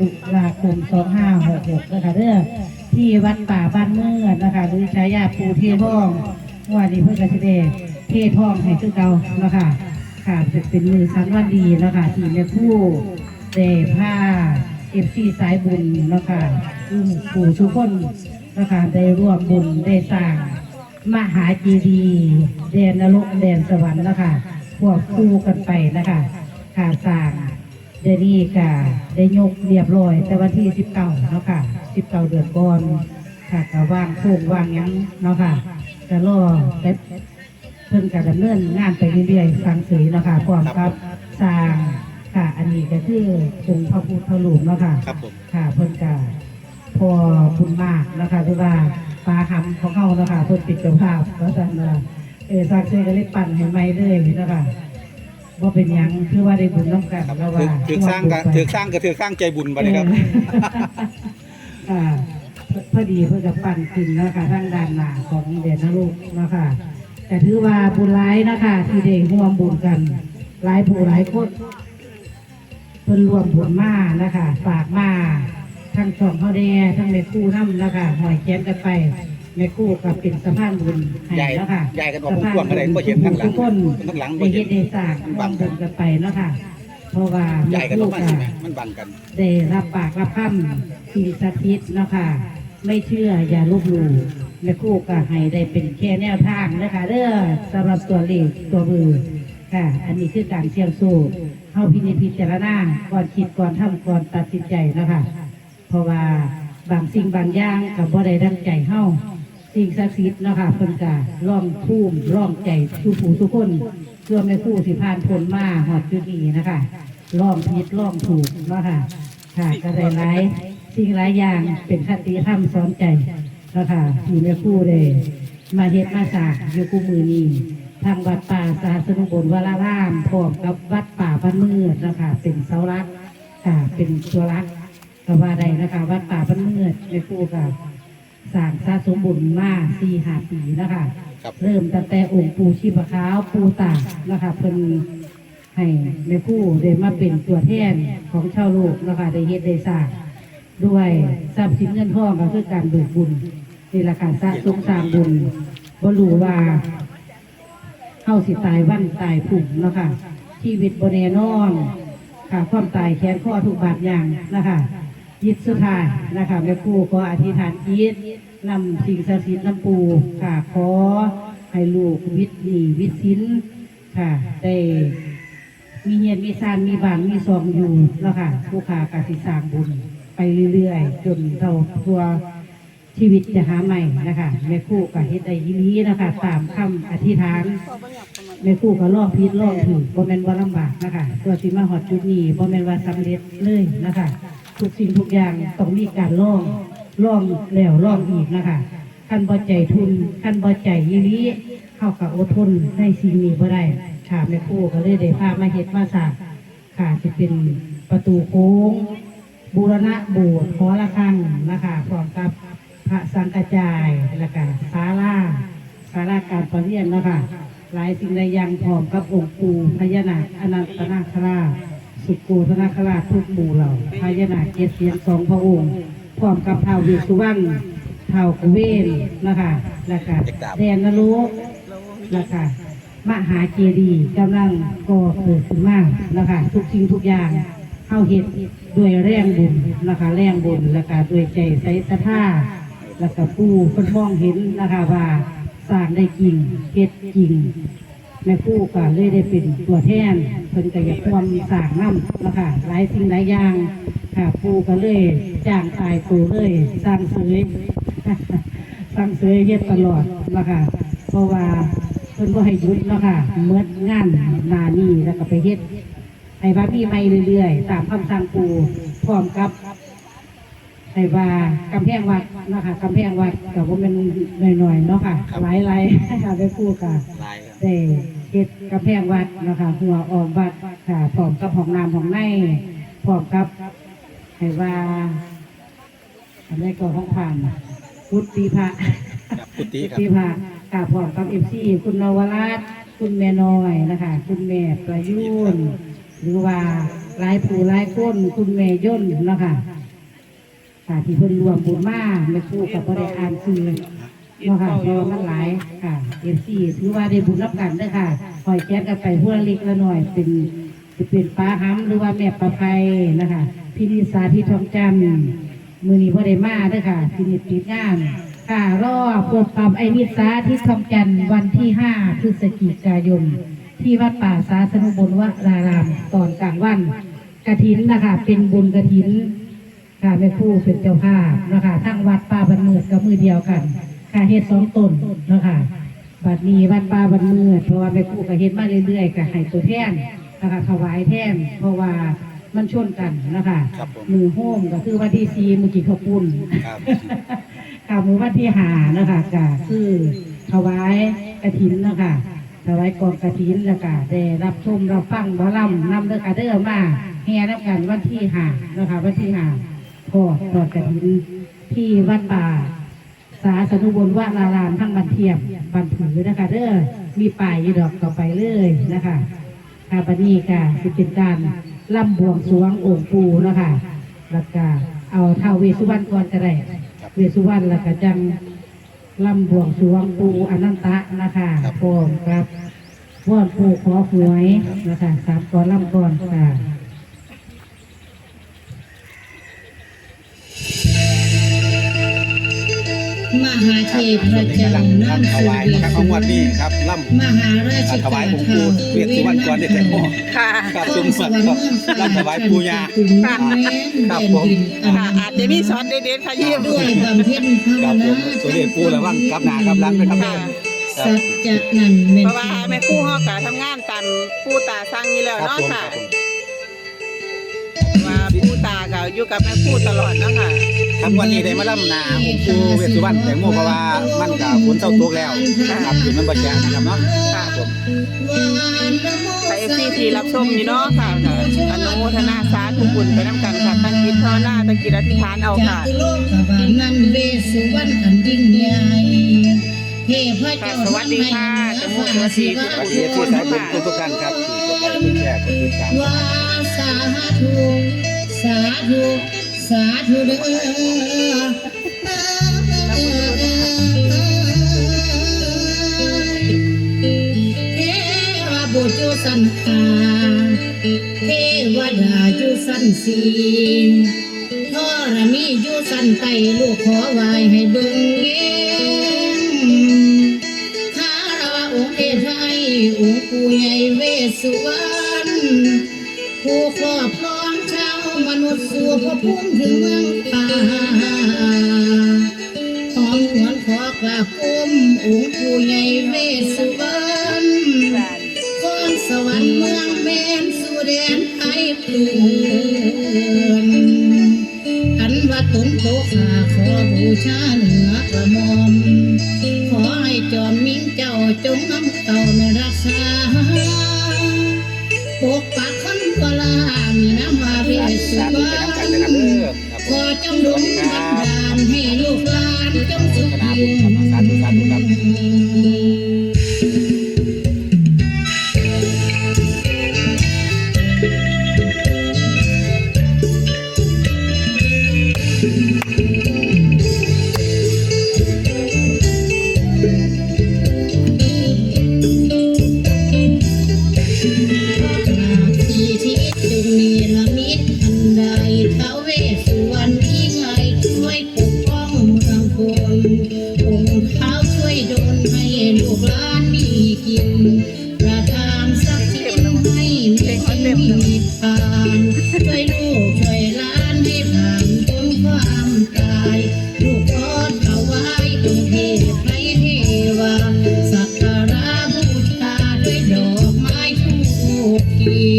ตุลาคม 2566 นะคะเด้อที่วัดป่าบ้านเมื่อนะคะหรือฉายาปูเทพ่องวันนี้เพื่อนกสิเดเทพ่องให้คือเก่านะคะค่ะจะเป็นมือสันวันดีนะคะที่แม่ผู้เดผ้าเอฟซีสายบุญนะคะลุงปู่ทุกคนนะคะได้ร่วมบุญได้สร้างมหาจีดีแดนนรกแดนสวรรค์นะคะควบคู่กันไปนะคะค่ะสร้าง เดยวนี่กะได้ยกเรียบร้อย แต่วันที่สิบเก้าเนาะค่ะสิบเก้าเดือนก่อนค่ะก็ว่างโค้งว่างหยังเนาะค่ะก็รอแต่เพิ่นก็ดำเนินงานไปเรื่อยๆฟังเสียงเนาะค่ะพร้อมกับสร้างค่ะ อันนี้ก็คือองค์พระพุทธรูปเนาะค่ะครับผมค่ะเพิ่นก็พอบุญมากนะคะที่ว่าปลาหำของเขานะคะเพิ่นปิดเจ้าภาพแล้วสั่นว่าเออสร้างเชยก็เลยปั่นให้ไม่เลยนะคะ ว่าเป็นหยังคือว่าได้บุญน้ำกันครับแล้วถืว่าอถือสร้างก็ถือสร้างก็ถือสร้างใจบุญไปเลยครับเอออ่าพอดีเพื่อจะปั่นขึ้นนะคะทางด้านหน้าของเด่นนะลูกนะคะแต่ถือว่าบุญร้ายนะคะที่ได้ร่วมบุญกันหลายผู้หลายคนเพิ่นรวมผลมานะคะฝากมาทั้งสองเขาแดทั้งแม่คู่น้ำนะคะหอยแขนกันไป แม่คู่กับเป็นสะพานบุญให้ใหญ่แล้วค่ะใหญ่กันออกกว้างๆอะไรบ่เห็นข้างหลังทุกคนข้างหลังบ่ได้เห็เฮ็นดได้สร้างมันร่บัวงมกับุนญกันไปเนาะค่ะ เพราะว่าใหญ่กันออกมาแใช่ไหมมันบังกัน ได้รับปากรับคำสิ่งศักดิ์สิทธิ์เนาะค่ะ ไม่เชื่ออย่าลบหลู่แม่คู่ก็ให้ได้เป็นแค่แนวทางนะคะเด้อสำหรับตัวเลขตัวมือค่ะ อันนี้คือการเสี่ยงสู้เข้าพินิจพิจารณาก่อนคิดก่อนทำก่อนตัดสินใจนะคะ เพราะว่าบางสิ่งบางอย่างกับบ่ได้ดังใจเฮา สิ่งศักดิ์สิทธิ์เนาะค่ะเพิ่นก็ร่องภูมิร่องใจทุกผู้ทุกคนเพื่อไม่ผู้สิผ่านพ้นมาหอดจุดนี้นะคะร่องผิดร่องถูกเนาะค่ะค่ะก็ได้หลายสิ่งหลายอย่างเป็นคติธรรมสอนใจเนาะค่ะที่แม่ครู่เลยมาเฮ็ดมาสร้ากอยู่คู่มือนี้ทางวัดป่าสาสนุบลวรารามพร้อมกับวัดป่าบ้านมืดนะคะเป็นเสาหลักค่ะเป็นตัวหลักก็ว่าได้นะคะ วัดป่าบ้านเมือดในปูกับ สร้างสะสมบุญมาสี่หาปีนะคะครับ เริ่มตั้งแต่องค์ปูชีพขาวปูตากนะคะเพิ่นให้ในผู้ได้มาเป็นตัวแทนของชาวโลกนะคะได้เฮ็ดได้สร้างด้วยทรัพย์สินเงินทองก็คือการดูบุญนี่แหละค่ะสะสมสร้างบุญบ่รู้ว่าเฮาสิตายวันตายผุ่มเนาะค่ะชีวิตบนแน่นอน ค่ะความตายแขนข้อทุกบาดอย่างนะคะ ยิดสุดท้ายนะคะแม่ครูขออธิษฐานจิตนำสิ่งศักดิ์สิทธิ์นำปู่ค่ะขอให้ลูกวิทย์ดีวิทย์สินค่ะได้มีเงียนมีซานมีบานมีซองอยู่แล้วค่ะผู้ขากสิสร้างบุญไปเรื่อยๆจนเราตัวชีวิตจะหาใหม่นะคะแม่ครูกับเฮ็ดได้ยีนี้นะคะตามคำอธิษฐานแม่คู่ก็ลองพิษลองถือบ่แม่นว่าลำบากนะคะตัวสิมาหอดจุดนี้บ่แม่นว่าสำเร็จเลยนะคะ ทุกสิ่งทุกอย่างต้องมีการล่องล่องแล้วล่องอีกนะคะขั้นบ่ใจทุนขั้นบ่ใจยีรีเข้ากับอดทนในสิ่งนี้บ่ได้ค่ะแม่คู่ก็เลยได้พามาเฮ็ดมาสางค่ะจะเป็นประตูโค้งบูรณะโบสถ์ขอละคังนะคะพร้อมกับพระสังกระจายแล้วก็ศาลาศาลาการประเรียนนะคะหลายสิ่งหลายอย่างพร้อมกับองค์ปู่พญานาคอนันตนาคราช สุโกธนาคราชทุกหมู่เหล่าพญานาคเจ็ดเสียนสองพระองค์พร้อมกับท้าวเวสสุวรรณท้าวกุเวนนะคะแล้วก็แดนนรกแล้วก็มหาเจดีย์กำลังก่อเกิดขึ้นมานะคะทุกสิ่งทุกอย่างเข้าเห็ดด้วยแรงบุญนะคะแรงบุญแล้วก็ด้วยใจใส่ศรัทธาแล้วก็ผู้คนมองเห็นนะคะว่าสร้างได้จริงเฮ็ดจริง แม่ผู้ก็เลยได้เป็นตัวแทนเพิ่นก็อยากควมสร้างน้ำนะคะหลายสิ่งหลายอย่างค่ะผู้ก็เลยจ้างตายตัวเลยสร้างเสยสร้างเสยเฮ็ดตลอดนะคะเพราะว่าเพิ่นก็ให้หยุดเนะคะเมื่องานนานี้แล้วก็ไปเฮ็ดให้ว่ามีไม่เรื่อยๆ ตามคำสั่งปูพร้อมกับ ให้ว่ากำแพงวัดนะคะกำแพงวัดกับว่ามันหน่อยๆเนาะค่ะหลายๆค่ะไปพูดค่ะลายครับได้เฮ็ดกำแพงวัดนะคะหัวออมวัดค่ะพร้อมกับห้องน้ำห้องในพร้อมกับให้ว่าอันนี้ก็ห้องผ่านพุทธิพระครับกุฏิครับที่พากราบพร้อมกับเอฟซีคุณนวรัตน์คุณแม่น้อยนะคะ คุณแม่ประยุนหรือว่าหลายผู้หลายคนคุณแม่ย่นเนาะค่ะ ค่ะ ที่เพิ่นรวมบุญมาแม่ครูกับบ่ได้อ่านชื่อเนาะค่ะเพราะว่ามันหลายค่ะเอฟซีถือว่าได้บุญรับกันเด้อค่ะคอยแจ้งกันไปเพื่อเล็กละหน่อย เป็นจะเป็นป้าห้ำหรือว่าแม่ประภัยนะคะพินิสาที่ทองจำมือนี้บ่ได้มาเด้อค่ะพินิจติดงานค่ะรอปวดปั๊มไอนิสาที่ทองจันวันที่5พฤศจิกายน ที่วัดป่าสาสนุบลวรารามตอนกลางวันกระถินนะคะเป็นบุญกระถิน ค่ะแม่ครู่เป็นเจ้าภาพนะคะทั้งวัดป่าบันเมือดกับมือเดียวกันค่ะเฮ็ดสองตนนะคะบัดนี้วัดป่าบันเมือดเพราะว่าแม่ครู่ก็เฮ็ดมาเรื่อยๆก็ให้ตัวแทนนะคะถวายแทนเพราะว่ามันชนกันนะคะครับผมมือโฮมก็คือวันที่ซีมือกี่ข้าวปุ้นครับค่ะมือวันที่หานะคะก็คือถวายกระถินนะคะถวายกองกระถินแล้วก็ได้รับชมรับฟังหมอลำนำเด้อกระเด้อมาแห่นับกันวันที่หานะคะวันที่หา พอดอดกระถินที่วัดป่า สาสนุบลวารารามทั้งบันเทียมบันผือนะคะเด้อมีป่ายยีดอกต่อไปเลยนะคะค่ะบันนี้ก็สิเป็นการล่ำบวงสรวงองค์ปูนะคะแล้วก็เอาเท่าเวสสุวรรณก่อนก็ได้เวสสุวรรณแล้วก็จังลำบวงสรวงปูอนันตะนะคะพร้อมกับว่อนปูขอหวยนะคะสามก่อนลำก่อนค่ะ หาเทพพระเจ้าล่ำนั่นถคือวายเวนะครับสของสุวัวรนรณนี้ครับล่ำมหาราชถวายการองค์ปู่เวสสุวรรณก่อนได้แต่พ่อค่ะครับจุงสัตว์ครับล่ำถวายปู่ย่าถึงแม้นครับแผ่นผมดินอันค่ะนั้นอาจจะมีสอนเด็ดๆค่ะเยี่ยมด้วยบำเพ็ญภาควรับผนามตัวเลขปู่ระวังกลับหน้ากลับหลังนะครับค่ะสัจจะนั่นเป็นเพราะว่าแม่ครู่เฮากะทำงานตามผู้ตาสร้างนี้แล้วครับเนาะผมคค่ะรับผมว่าผู้ตาก็อยู่กับแม่ครู่ตลอดเนาะค่ะ ครับวันนี้ได้มาล่ำนาองค์ปู่เวสสุวรรณแตงโมเพราะว่ามันกับฝนเศร้าตกแล้วนะครับอยู่มันบ่แจ้นะครับเนาะค่ะผมแต่เอฟซีที่รับชมนี่เนาะค่ะค่ะอนุโมทนาสาธุบุญไปน้ำกันค่ะตั้งจิตภาวนาตั้งจิตอธิษฐานเอาค่ะจากโลกบาลนั้นเวสสุวรรณอันยิ่งใหญ่เทพเจ้าสวัสดีค่ะจมูกสวัสดีทุกขอบคุณที่สายบุญทุกๆท่านครับที่กดไลค์กดแชร์กดติดตามว่าสาธุสาธุ สาธุเด้อเทวบุตรจุสันตาเทวดาจุสันสีทรมีจุสันไตลูกขอไหวให้เบิ่งเองคารวะองค์เอไทยองค์ปู่ใหญ่เวสสุวรรณผู้ครอบ สู่พระภูมิถึงเมืองตาขอมหวนขอกราบกุมองค์ผู้ใหญ่เวสสุวรรณก้อนสวรรค์เมืองเบนสุเดนไทยปลูนอันว่าตนโตขาขอบูชา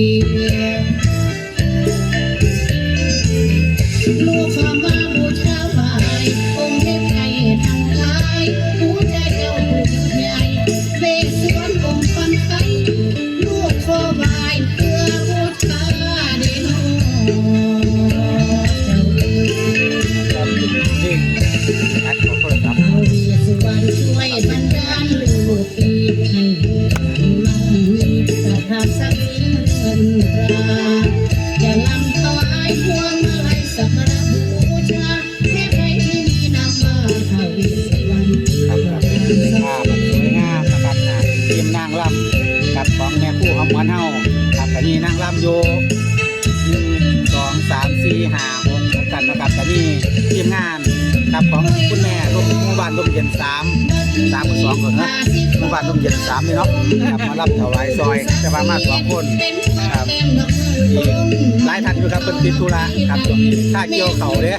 เอยู่หนึ่งสองสามสี่ห้าหกหกกันนะครับแต่นี่ทีมงานครับของคุณแม่ร่วมหมู่บ้านร่วมเย็นสามสามกับสองคนนะหมู่บ้านร่วมเย็นสามนี่เนาะครับมารับถวายซอยจะปว่ามาสองคนครับหลายท่านอยู่ครับเป็นติดธุระครับตรงนี้ถ้าเกี่ยวเขาเนี่ย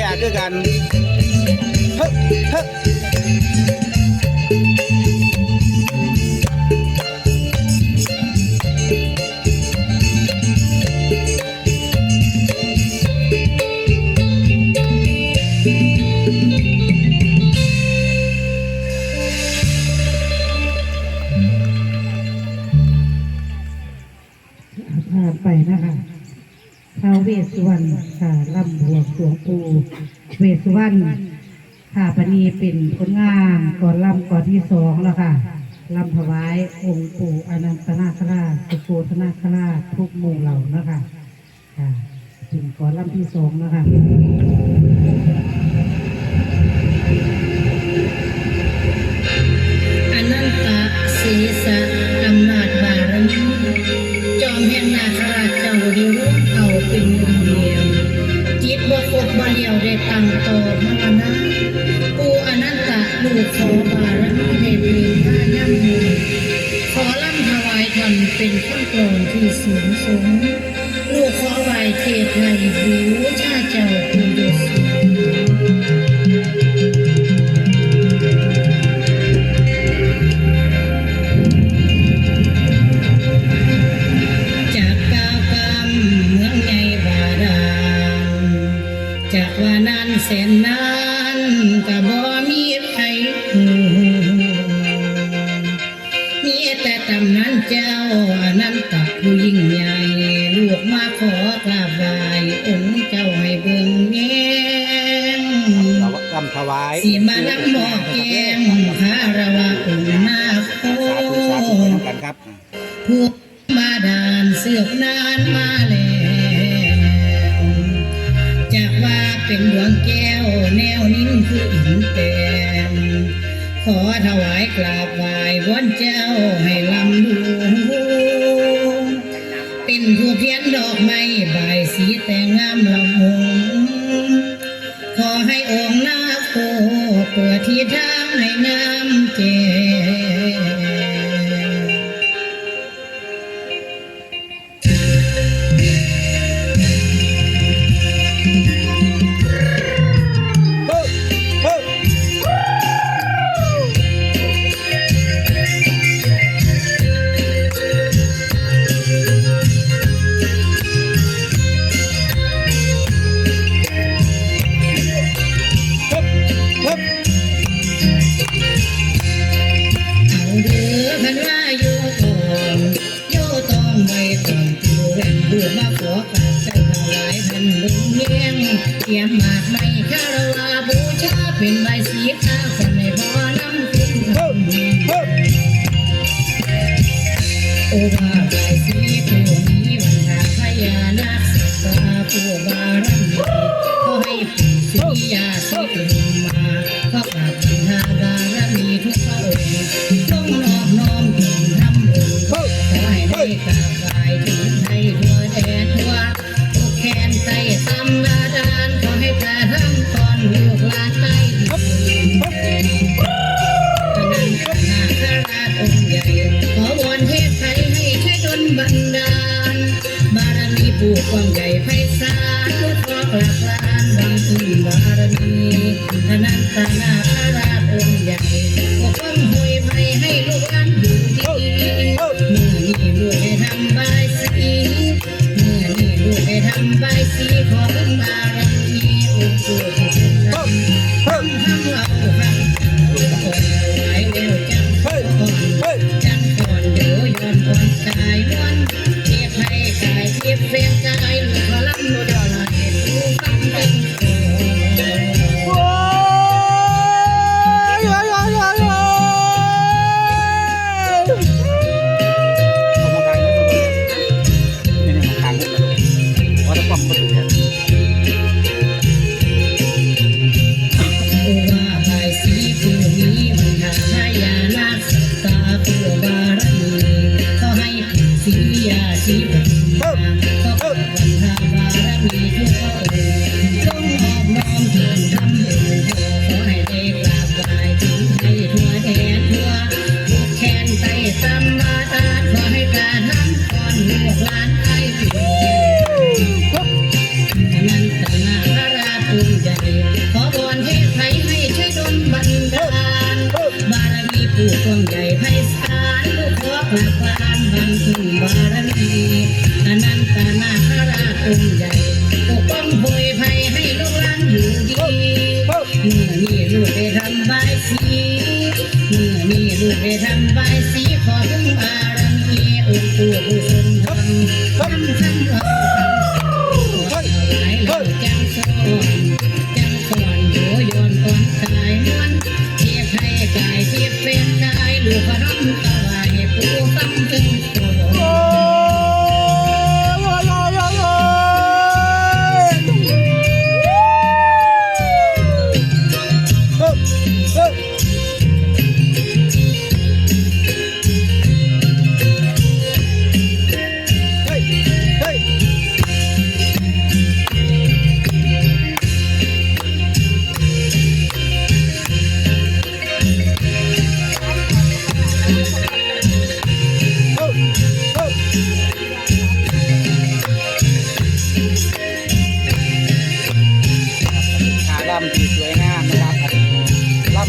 ม่คือกันฮฮไปนะคะท้าวเวสสุวรรณ สาลำบวหลวงปู่เวสวรรณค่ะปณีเป็นผลงามก่อนลำก่อนที่สองแล้วค่ะลำถวายองค์ปู่อนันตนาคราชสุโธนาคราชทุกมู่เหล่านะคะค่ะเป็ก่อนลำที่สองนะคะอนันตศีสา เสียงสูงลูกขอไหวเทพไทยหิว ผู้มาดานเสือกนานมาแล้วจากว่าเป็นดวงแก้วแนวนิ่งคืออินแตมขอถวายกราบไหว้วนเจ้าให้ลำดูเป็นผู้เพี้ยนดอกไม้ใบสีแต่งงามลำหงขอให้องค์นาโคเปิดที่ทางให้งามเจ สีผู้มีวันนาพญานาคสตาผู้บารมี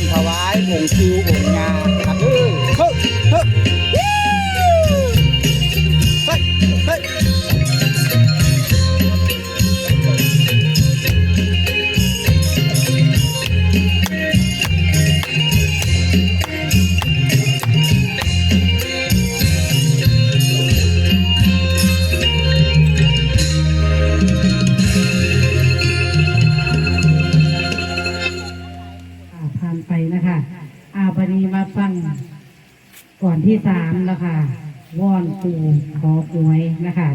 ถวายผงคิวผงงา นะค่ะวอนปูขอหวยนะคะ